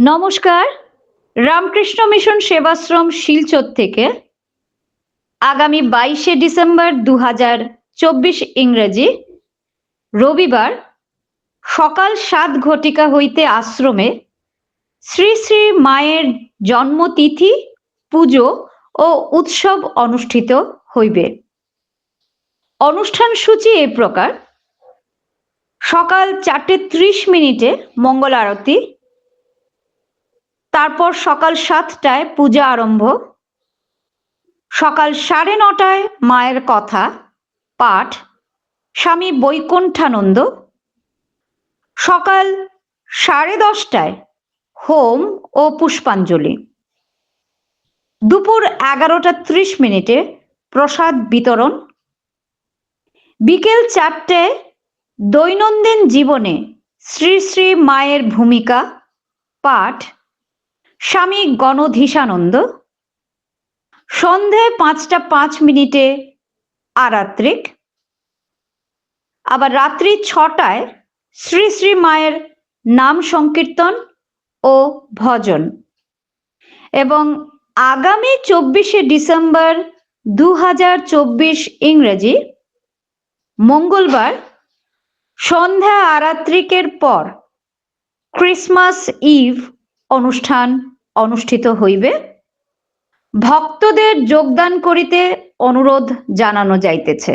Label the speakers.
Speaker 1: নমস্কার। রামকৃষ্ণ মিশন সেবাশ্রম শিলচর থেকে আগামী বাইশে ডিসেম্বর দু হাজার চব্বিশ ইংরেজি রবিবার সকাল সাত ঘটিকা হইতে আশ্রমে শ্রী শ্রী মায়ের জন্মতিথি, পুজো ও উৎসব অনুষ্ঠিত হইবে। অনুষ্ঠান সূচি এই প্রকার। সকাল চারটে ত্রিশ মিনিটে মঙ্গল আরতি তারপর সকাল সাতটায় পূজা আরম্ভ। সকাল সাড়ে নটায় মায়ের কথা, পাঠ, স্বামী বৈকুণ্ঠানন্দ। সকাল সাড়ে দশটায় হোম ও পুষ্পাঞ্জলি। দুপুর এগারোটা ত্রিশ মিনিটে প্রসাদ বিতরণ। বিকেল চারটে দৈনন্দিন জীবনে শ্রী শ্রী মায়ের ভূমিকা, পাঠ স্বামী গণধীশানন্দ। সন্ধে পাঁচটা পাঁচ মিনিটে আরাত্রিক। আবার রাত্রি ছটায় শ্রী শ্রী মায়ের নাম সংকীর্তন ও ভজন। এবং আগামী চব্বিশে ডিসেম্বর দু হাজার চব্বিশ ইংরেজি মঙ্গলবার সন্ধ্যা আরাত্রিকের পর ক্রিসমাস ইভ অনুষ্ঠান অনুষ্ঠিত হইবে। ভক্তদের যোগদান করিতে অনুরোধ জানানো যাইতেছে।